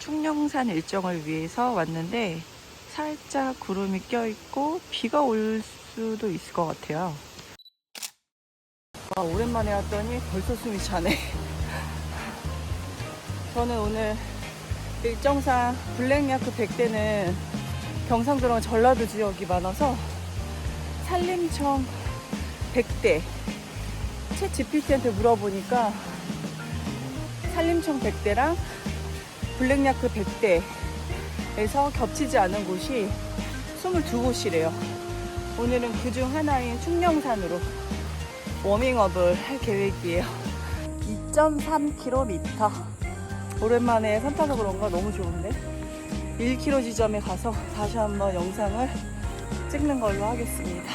충령산 일정을 위해서 왔는데 살짝 구름이 껴있고 비가 올 수도 있을 것 같아요. 와, 오랜만에 왔더니 벌써 숨이 차네. 저는 오늘 일정상 블랙야크 100대는 경상도랑 전라도 지역이 많아서 산림청 100대 채 GPT한테 물어보니까 산림청 100대랑 블랙야크 100대에서 겹치지 않은 곳이 22곳이래요. 오늘은 그 중 하나인 충령산으로 워밍업을 할 계획이에요. 2.3km. 오랜만에 산 타서 그런가 너무 좋은데? 1km 지점에 가서 다시 한번 영상을 찍는 걸로 하겠습니다.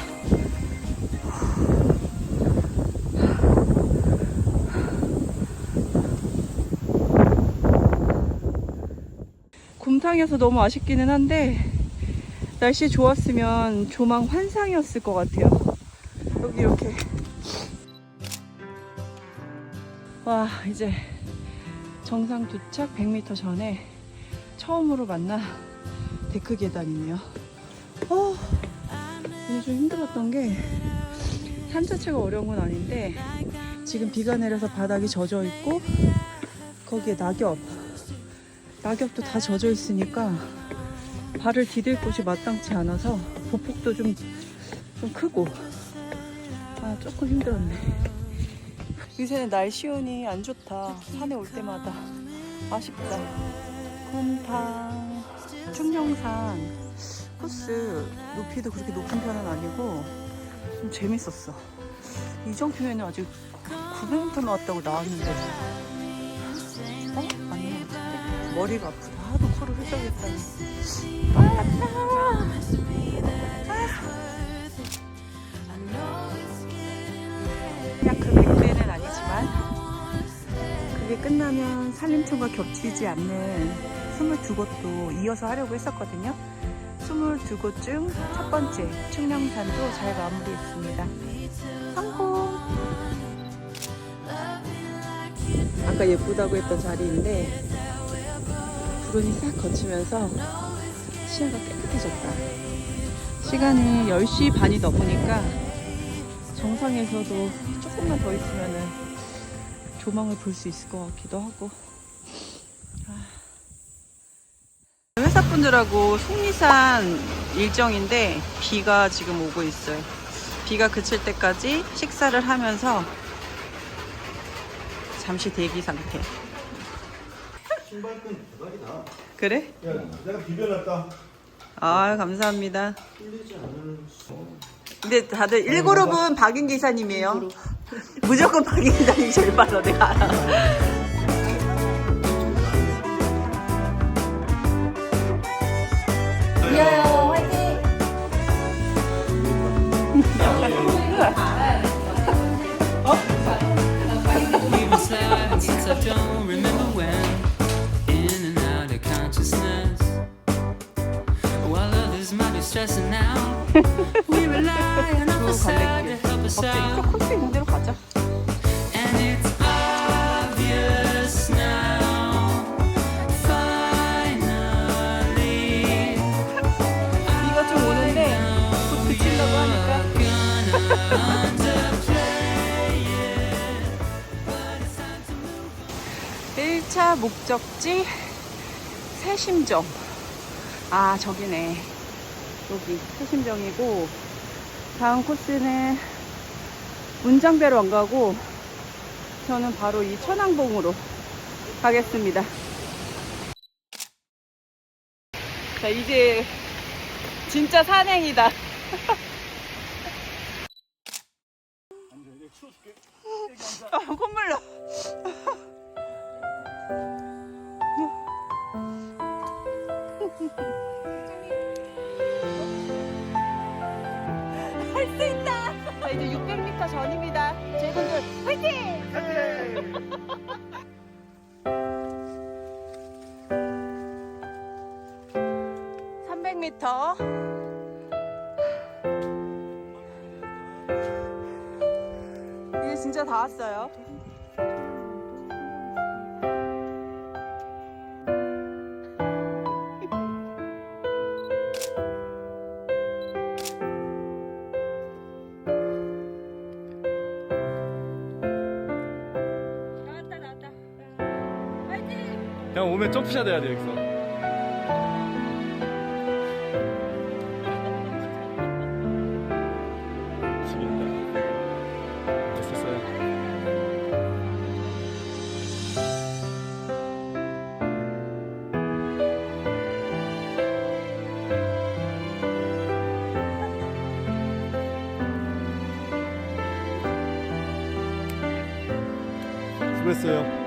곰탕이어서 너무 아쉽기는 한데 날씨 좋았으면 조망 환상이었을 것 같아요. 여기 이렇게 와 이제 정상 도착 100m 전에 처음으로 만난 데크 계단이네요. 어, 오늘 좀 힘들었던 게 산 자체가 어려운 건 아닌데 지금 비가 내려서 바닥이 젖어 있고 거기에 낙엽 낙엽도 다 젖어 있으니까 발을 디딜 곳이 마땅치 않아서 보폭도 좀, 좀 크고. 아 조금 힘들었네. 요새는 날씨 운이 안 좋다. 산에 올 때마다. 아쉽다. 곰탕. 충령산. 코스 높이도 그렇게 높은 편은 아니고 좀 재밌었어. 이 정도면은 아직 900m 나왔다고 나왔는데 머리가 아프다. 하도 코를 흡적했다니 그냥 그 100배는 아니지만 그게 끝나면 산림청과 겹치지 않는 22곳도 이어서 하려고 했었거든요. 22곳 중 첫 번째 충령산도 잘 마무리했습니다. 성공! 아까 예쁘다고 했던 자리인데 구름이 싹 거치면서 시야가 깨끗해졌다. 시간이 10시 반이 넘으니까 정상에서도 조금만 더 있으면은 조망을 볼 수 있을 것 같기도 하고. 아. 회사 분들하고 속리산 일정인데 비가 지금 오고 있어요. 비가 그칠 때까지 식사를 하면서 잠시 대기 상태 신발끈 대박이다. 그래? 야, 내가 비벼놨다. 아 감사합니다 수. 근데 다들 1그룹은 박인 기사님이에요 무조건 박인 기사님이 제일 빨라 내가 알아 목적지 새심정. 아 저기네. 여기 새심정이고 다음 코스는 문장대로 안 가고 저는 바로 이 천왕봉으로 가겠습니다. 자 이제 진짜 산행이다. 아, 콧물 나. 전입니다. 제분들 화이팅! (300m) 이제 진짜 다 왔어요 형 오면 점프샷 해야 돼 여기서. 죽인다. 됐었어요. 수고했어요.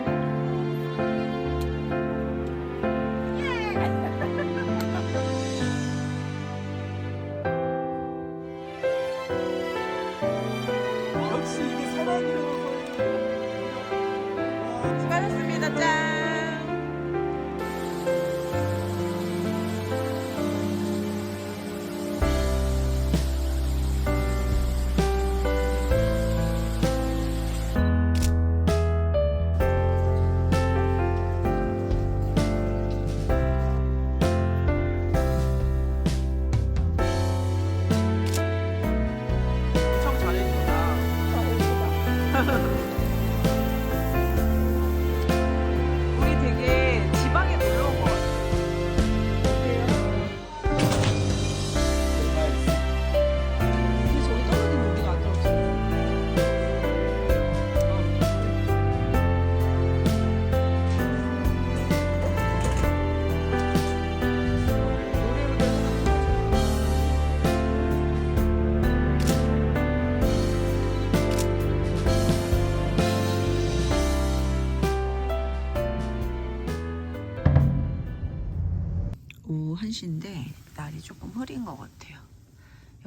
오후 1시인데 날이 조금 흐린 것 같아요.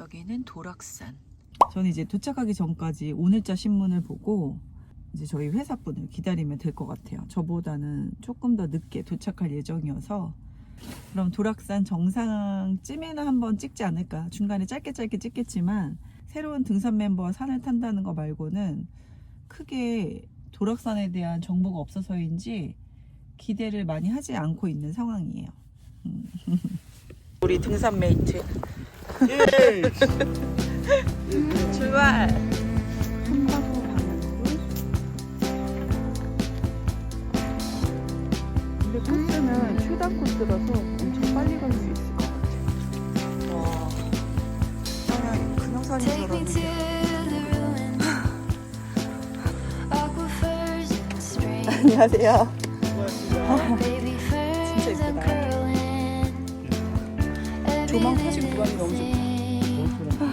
여기는 도락산. 저는 이제 도착하기 전까지 오늘자 신문을 보고 이제 저희 회사분을 기다리면 될 것 같아요. 저보다는 조금 더 늦게 도착할 예정이어서 그럼 도락산 정상쯤에는 한번 찍지 않을까. 중간에 짧게 짧게 찍겠지만 새로운 등산 멤버와 산을 탄다는 거 말고는 크게 도락산에 대한 정보가 없어서인지 기대를 많이 하지 않고 있는 상황이에요. 우리 등산 메이트 예. 출발. 근데 코스는 최단 코스라서 엄청 빨리 갈 수 있을 것 같아요. 와, 그냥 그냥 in spring. 안녕하세요. 진짜 예쁘다. 조망 사진 구간이 너무 좋다.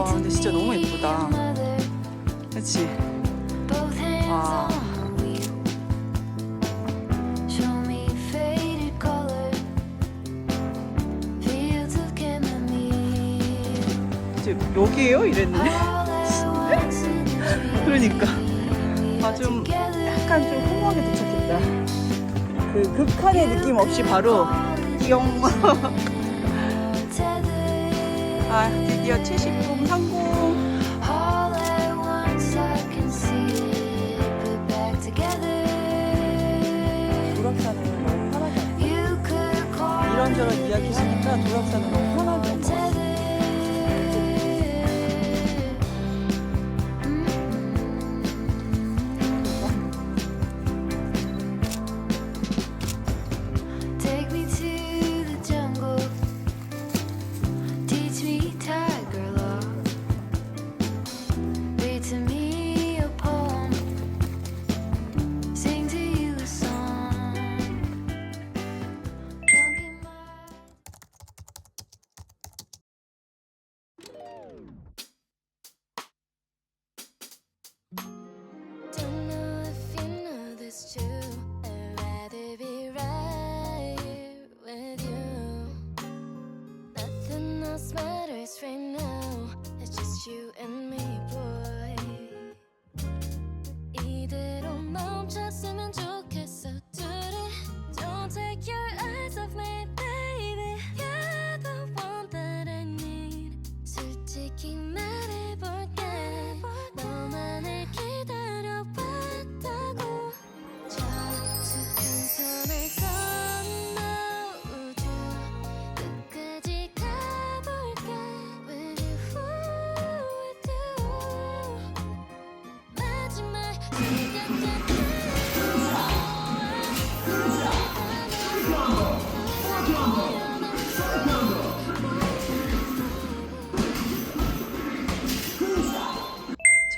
와, 근데 진짜 너무 예쁘다. hands 와. 여기에요? 이랬는데. 그러니까. 아, 좀. 약간 좀 허무하게 도착했다. 그 극한의 느낌 없이 바로 띠용. 아, 드디어 70분 성공. All at once I can see it put back together. 도락산은 너무 편하게 왔어요. You could call 이런저런 이야기 하니까 도락산은 너무.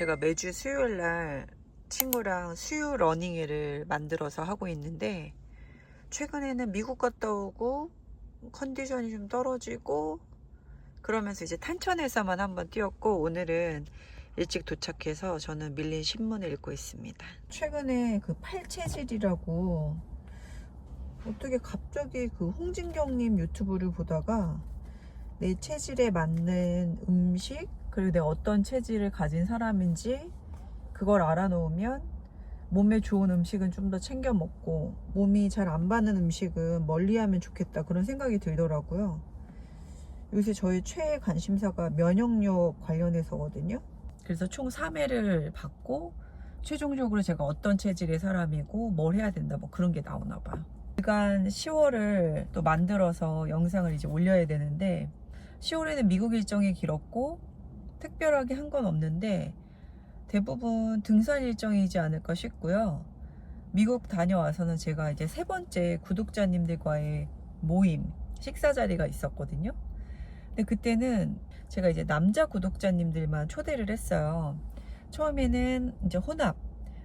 제가 매주 수요일 날 친구랑 수유 러닝회를 만들어서 하고 있는데 최근에는 미국 갔다 오고 컨디션이 좀 떨어지고 그러면서 이제 탄천에서만 한번 뛰었고 오늘은 일찍 도착해서 저는 밀린 신문을 읽고 있습니다. 최근에 그 팔체질이라고 어떻게 갑자기 그 홍진경님 유튜브를 보다가 내 체질에 맞는 음식 그리고 내 어떤 체질을 가진 사람인지 그걸 알아놓으면 몸에 좋은 음식은 좀 더 챙겨 먹고 몸이 잘 안 받는 음식은 멀리하면 좋겠다 그런 생각이 들더라고요. 요새 저의 최애 관심사가 면역력 관련해서거든요. 그래서 총 3회를 받고 최종적으로 제가 어떤 체질의 사람이고 뭘 해야 된다 뭐 그런 게 나오나 봐요. 일간 10월을 또 만들어서 영상을 이제 올려야 되는데 10월에는 미국 일정이 길었고 특별하게 한 건 없는데 대부분 등산 일정이지 않을까 싶고요. 미국 다녀와서는 제가 이제 세 번째 구독자님들과의 모임, 식사 자리가 있었거든요. 근데 그때는 제가 이제 남자 구독자님들만 초대를 했어요. 처음에는 이제 혼합,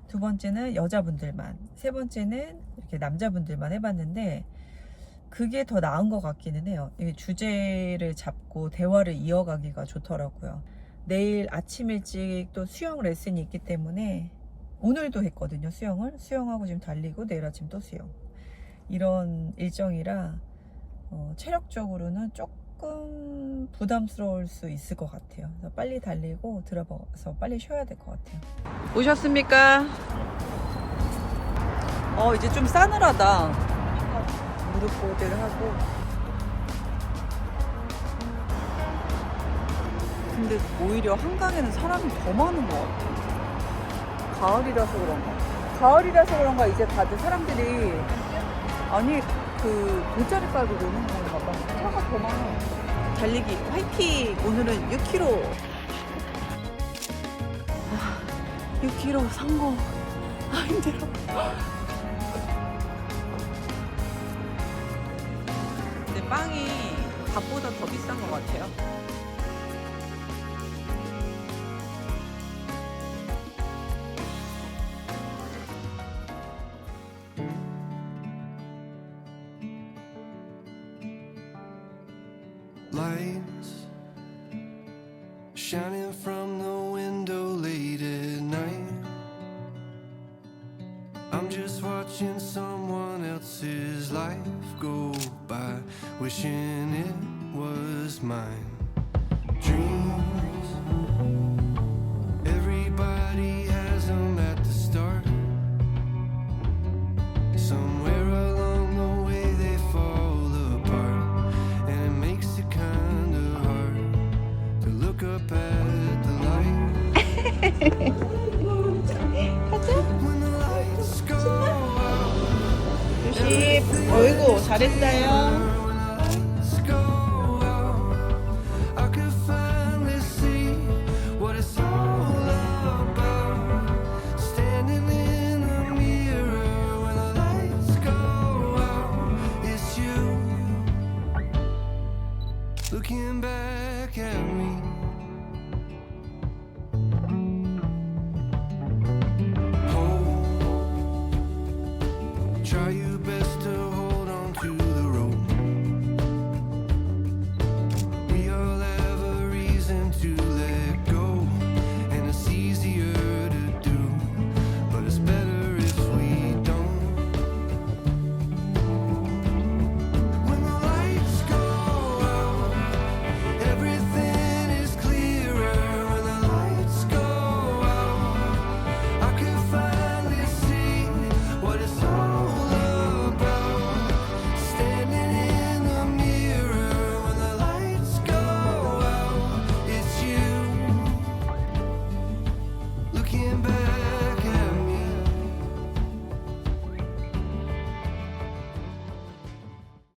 두 번째는 여자분들만, 세 번째는 이렇게 남자분들만 해봤는데 그게 더 나은 것 같기는 해요. 주제를 잡고 대화를 이어가기가 좋더라고요. 내일 아침 일찍 또 수영 레슨이 있기 때문에 오늘도 했거든요. 수영을 수영하고 지금 달리고 내일 아침 또 수영 이런 일정이라 어, 체력적으로는 조금 부담스러울 수 있을 것 같아요. 그래서 빨리 달리고 들어가서 빨리 쉬어야 될 것 같아요. 오셨습니까? 어 이제 좀 싸늘하다. 무릎 보호대를 하고. 근데 오히려 한강에는 사람이 더 많은 것 같아. 가을이라서 그런가? 가을이라서 그런가 이제 다들 사람들이 아니 그 돗자리 깔고 노는 건가 봐. 차가 더 많아. 달리기 화이팅! 오늘은 6km. 아, 6km 성공. 아 힘들어. 근데 빵이 밥보다 더 비싼 것 같아요. Watching someone else's life go by, wishing it was mine. Dreams, everybody has them at the start. Somewhere along the way they fall apart, and it makes it kinda hard to look up at the light. 이 어이구 잘했어요. Looking back at me